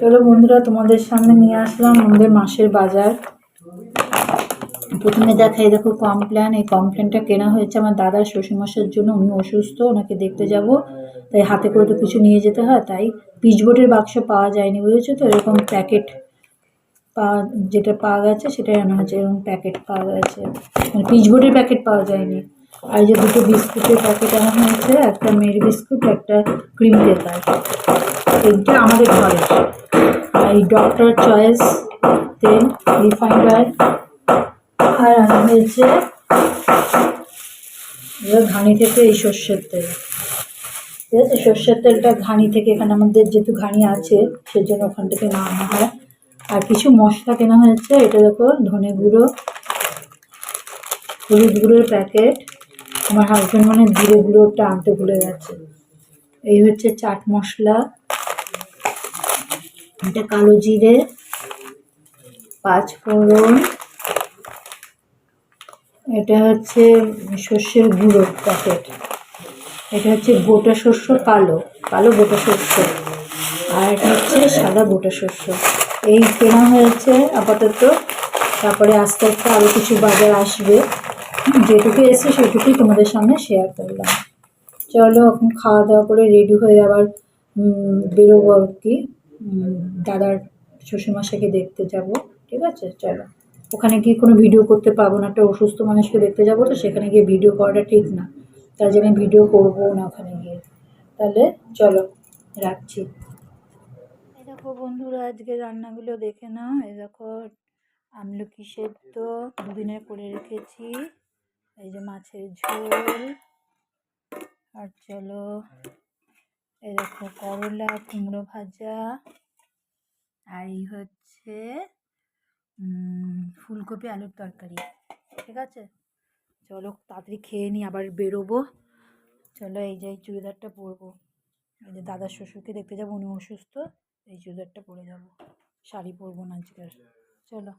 চলো বন্ধুরা, তোমাদের সামনে নিয়ে আসলাম আমাদের মাসের বাজার। প্রথমে দেখাই, দেখো কমপ্ল্যান এই কমপ্ল্যানটা কেনা হয়েছে আমার দাদার শ্বশুরমশাইয়ের জন্য, উনি অসুস্থ, ওনাকে দেখতে যাব। তাই হাতে করে তো কিছু নিয়ে যেতে হয়, তাই পিচবোর্ডের বাক্স পাওয়া যায়নি, বুঝেছ তো? এরকম প্যাকেট পাওয়া, যেটা পাওয়া গেছে, সেটাই আনা হয়েছে, এরকম প্যাকেট পাওয়া গেছে। মানে পিচবোর্ডের প্যাকেট পাওয়া যায়নি। আর যে দুটো বিস্কুটের প্যাকেট আনা হয়েছে, একটা মেরি বিস্কুট, একটা ক্রিম পেপার। এইটা আমাদের আর এই ডক্টর চয়েস তেল রিফাইন্ড অয়েল আর আনা হয়েছে এবার ঘানি থেকে এই সর্ষের তেল। ঠিক আছে? সর্ষের তেলটা ঘানি থেকে এখানে আমাদের যেহেতু ঘানি আছে, সেজন্য ওখান থেকে না আনা হয়। আর কিছু মশলা কেনা হয়েছে, এটা দেখো, ধনে গুঁড়ো, হলুদ গুঁড়োর প্যাকেট। আমার হাজব্যান্ড মানে জিরে গুঁড়োটা আনতে ভুলে গেছে। এই হচ্ছে চাট মশলা। এটা কালো জিরে পাঁচ ফোড়ন। এটা হচ্ছে সর্ষের গুঁড়ো প্যাকেট এটা হচ্ছে গোটা শস্য কালো কালো গোটা শস্য। আর এটা হচ্ছে সাদা গোটা শস্য। এই কেনা হয়েছে আপাতত। তারপরে আস্তে আস্তে আরও কিছু বাজার আসবে। যেটুকু এসে সেটুকুই তোমাদের সামনে শেয়ার করলাম। চলো, এখন খাওয়া দাওয়া করে রেডি হয়ে আবার বেরোবো আর কি। দাদার শ্বশুরমশাইকে দেখতে যাব, ঠিক আছে? চলো। ওখানে গিয়ে কোনো ভিডিও করতে পারব না, একটা অসুস্থ মানুষকে দেখতে যাব তো, সেখানে গিয়ে ভিডিও করাটা ঠিক না। তাই জন্য ভিডিও করব না ওখানে গিয়ে। তাহলে চলো, রাখছি। দেখো বন্ধুরা, আজকে রান্নাগুলো দেখে নাও। এই দেখো, আমলকি সেদ্ধ দুদিনের করে রেখেছি। এই যে মাছের ঝোল। আর চলো এই দেখো করলা, কুমড়ো ভাজা আর এই হচ্ছে ফুলকপি আলুর তরকারি, ঠিক আছে? চলো তাড়াতাড়ি খেয়ে নিই, আবার বেরোবো। চলো এই যে চুড়িদারটা পরবো। এই যে দাদার শ্বশুরকে দেখতে যাব উনি অসুস্থ, এই চুড়িদারটা পরে যাব। শাড়ি পরবো না আজকে চলো।